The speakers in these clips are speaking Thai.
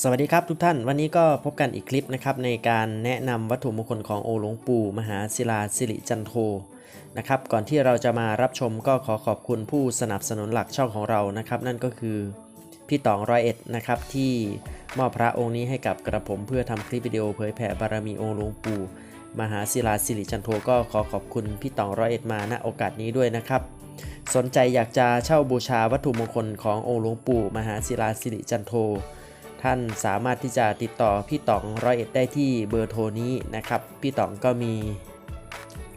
สวัสดีครับทุกท่านวันนี้ก็พบกันอีกคลิปนะครับในการแนะนำวัตถุมงคลขององค์หลวงปู่มหาศิลาสิริจันโทนะครับก่อนที่เราจะมารับชมก็ขอขอบคุณผู้สนับสนุนหลักช่องของเรานะครับ นั่นก็คือพี่ตองร้อยเอ็ดนะครับที่มอบพระองค์นี้ให้กับกระผมเพื่อทำคลิปวิดีโอเผยแผ่บารมีองค์หลวงปู่มหาศิลาสิริจันโทก็ขอขอบคุณพี่ตองร้อยเอ็ดมาณโอกาสนี้ด้วยนะครับสนใจอยากจะเช่าบูชาวัตถุมงคลขององค์หลวงปู่มหาศิลาสิริจันโท ท่านสามารถที่จะติดต่อพี่ต๋องร้อยเอ็ดได้ที่เบอร์โทรนี้นะครับ พี่ต๋องก็มี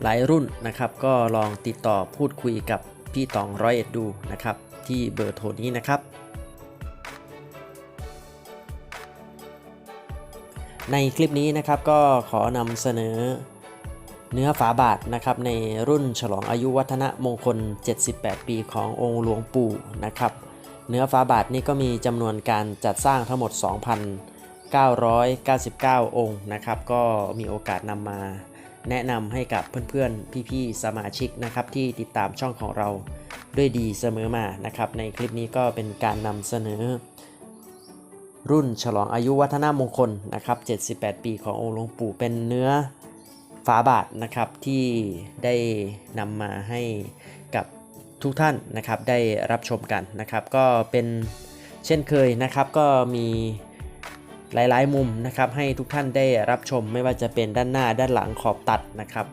หลายรุ่นนะครับ ก็ลองติดต่อพูดคุยกับพี่ต๋องร้อยเอ็ดดูนะครับ ที่เบอร์โทรนี้นะครับ ในคลิปนี้นะครับก็ขอนำเสนอเนื้อฝาบาทนะครับในรุ่นฉลองอายุวัฒนะมงคล 78 ปีขององค์หลวงปู่นะครับ เนื้อฟ้าบาทนี่ก็มีจำนวนการจัดสร้างทั้งหมด 2,999 องค์นะครับ ก็มีโอกาสนำมาแนะนำให้กับเพื่อนๆ พี่ๆ สมาชิกนะครับที่ติดตามช่องของเราด้วยดีเสมอมานะครับ ในคลิปนี้ก็เป็นการนำเสนอ รุ่นฉลองอายุวัฒนมงคลนะครับ 78 ปีขององค์หลวงปู่เป็นเนื้อฝาบาทนะครับที่ได้นำมาให้กับ ทุกท่านนะครับได้รับชมกันนะครับ ก็เป็นเช่นเคยนะครับก็มีหลาย ๆ มุมนะครับ ให้ทุกท่านได้รับชมไม่ว่าจะเป็นด้านหน้าด้านหลังขอบตัดนะครับ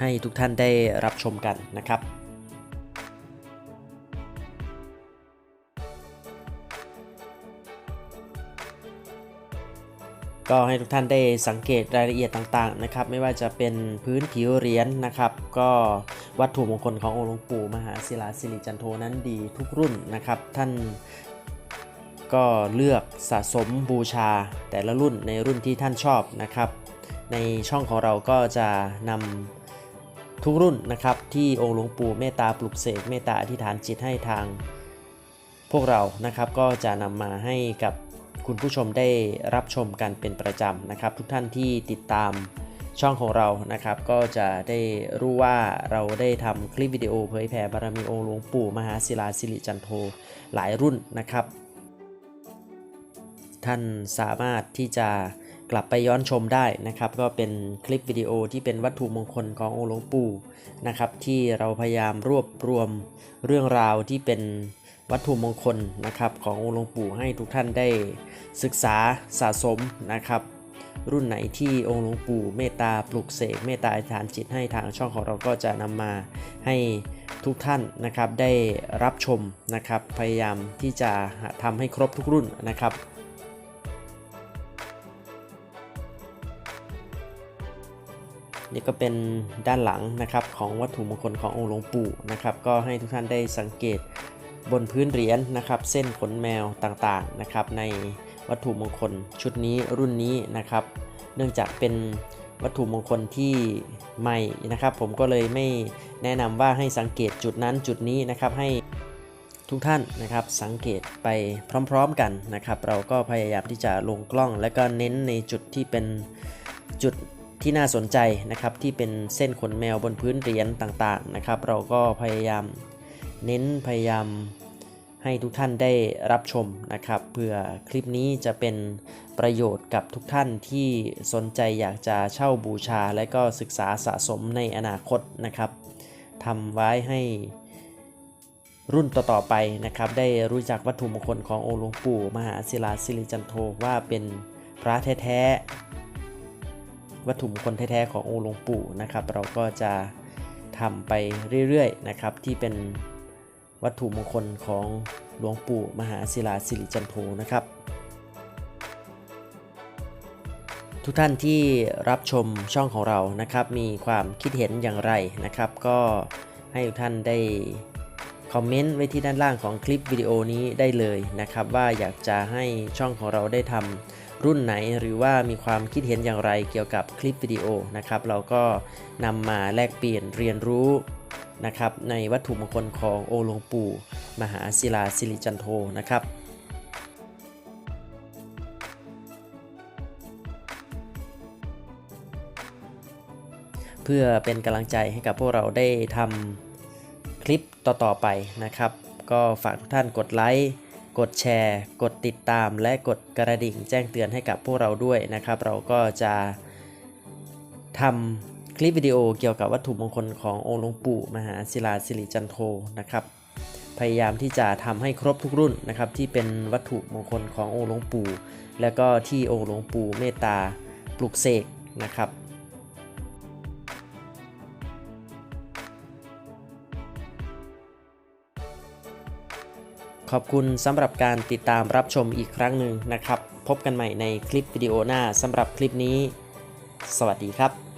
ให้ทุกท่านได้รับชมกันนะครับก็ให้ทุกท่านได้สังเกตรายละเอียดต่างๆนะครับ ไม่ว่าจะเป็นพื้นผิวเหรียญนะครับ ก็ วัตถุมงคลขององค์หลวงปู่มหาศิลาสิริจันโทนั้นดีทุกรุ่นนะครับ ท่านก็เลือกสะสมบูชาแต่ละรุ่นในรุ่นที่ท่านชอบนะครับ ในช่องของเราก็จะนำทุกรุ่นนะครับ ที่องค์หลวงปู่เมตตาปลุกเสกเมตตาอธิษฐานจิตให้ทาง พวกเรานะครับก็จะนำมาให้กับคุณผู้ชมได้รับชมกันเป็นประจำนะครับ ทุกท่านที่ติดตาม ช่องของเรานะครับ ก็จะได้รู้ว่าเราได้ทำคลิปวิดีโอเผยแผ่บารมีองค์หลวงปู่มหาศิลาสิริจันโทหลายรุ่นนะครับ ท่านสามารถที่จะกลับไปย้อนชมได้นะครับ ก็เป็นคลิปวิดีโอที่เป็นวัตถุมงคลขององค์หลวงปู่นะครับที่เราพยายามรวบรวมเรื่องราวที่เป็นวัตถุมงคลนะครับขององค์หลวงปู่ให้ทุกท่านได้ศึกษาสะสมนะครับ รุ่นไหนที่องค์หลวงปู่เมตตาปลุกเสกเมตตาอธิษฐานจิตให้ทางช่องของเราก็จะนำมาให้ทุกท่านนะครับได้รับชมนะครับพยายามที่จะทำให้ครบทุกรุ่นนะครับนี่ก็เป็นด้านหลังนะครับของวัตถุมงคลขององค์หลวงปู่นะครับก็ให้ทุกท่านได้สังเกตบนพื้นเหรียญนะครับ เส้นขนแมวต่างๆนะครับใน วัตถุมงคลชุดนี้รุ่นนี้นะครับ เนื่องจากเป็นวัตถุมงคลที่ใหม่นะครับ ผมก็เลยไม่แนะนำว่าให้สังเกตจุดนั้นจุดนี้นะครับให้ทุกท่านนะครับสังเกตไปพร้อมๆกันนะครับ เราก็พยายามที่จะลงกล้อง และก็เน้นในจุดที่เป็นจุดที่น่าสนใจนะครับ ที่เป็นเส้นขนแมวบนพื้นเหรียญต่างๆนะครับ เราก็พยายามเน้นพยายาม ให้ทุกท่านได้รับชมนะครับเพื่อคลิปนี้จะเป็นประโยชน์กับทุกท่านที่สนใจอยากจะเช่าบูชาและก็ศึกษาสะสมในอนาคตนะครับทำไว้ให้รุ่นต่อๆไปนะครับ ได้รู้จักวัตถุมงคลขององค์หลวงปู่ มหาศิลาสิริจันโทว่าเป็นพระแท้ๆวัตถุมงคลแท้ๆขององค์หลวงปู่นะครับ เราก็จะทำไปเรื่อยๆนะครับที่เป็น วัตถุมงคลของหลวงปู่มหาศิลาสิริจันโทนะครับ ทุกท่านที่รับชมช่องของเรานะครับ มีความคิดเห็นอย่างไรนะครับ ก็ให้ทุกท่านได้คอมเมนต์ไว้ที่ด้านล่างของคลิปวิดีโอนี้ได้เลยนะครับ ว่าอยากจะให้ช่องของเราได้ทำรุ่นไหนหรือว่ามีความคิดเห็นอย่างไรเกี่ยวกับคลิปวิดีโอนะครับ เราก็นำมาแลกเปลี่ยนเรียนรู้ นะครับในวัตถุมงคลของโอหลวงปู่มหาศิลาสิริจันโทนะครับเพื่อเป็นกำลังใจให้กับพวกเราได้ทำคลิปต่อๆไปนะครับ ก็ฝากทุกท่านกดไลค์กดแชร์ กดติดตาม และกดกระดิ่งแจ้งเตือนให้กับพวกเราด้วยนะครับ เราก็จะทำ ลิปวิดีโอเกี่ยวกับวัตถุมงคลขององค์หลวงปู่มหาศิลาสิริจันโทนะครับ พยายามที่จะทำให้ครบทุกรุ่นนะครับที่เป็นวัตถุมงคลขององค์หลวงปู่ แล้วก็ที่องค์หลวงปู่เมตตาปลุกเสกนะครับขอบคุณสำหรับการติดตามรับชมอีกครั้งหนึ่งนะครับ พบกันใหม่ในคลิปวิดีโอหน้าสำหรับคลิปนี้ สวัสดีครับ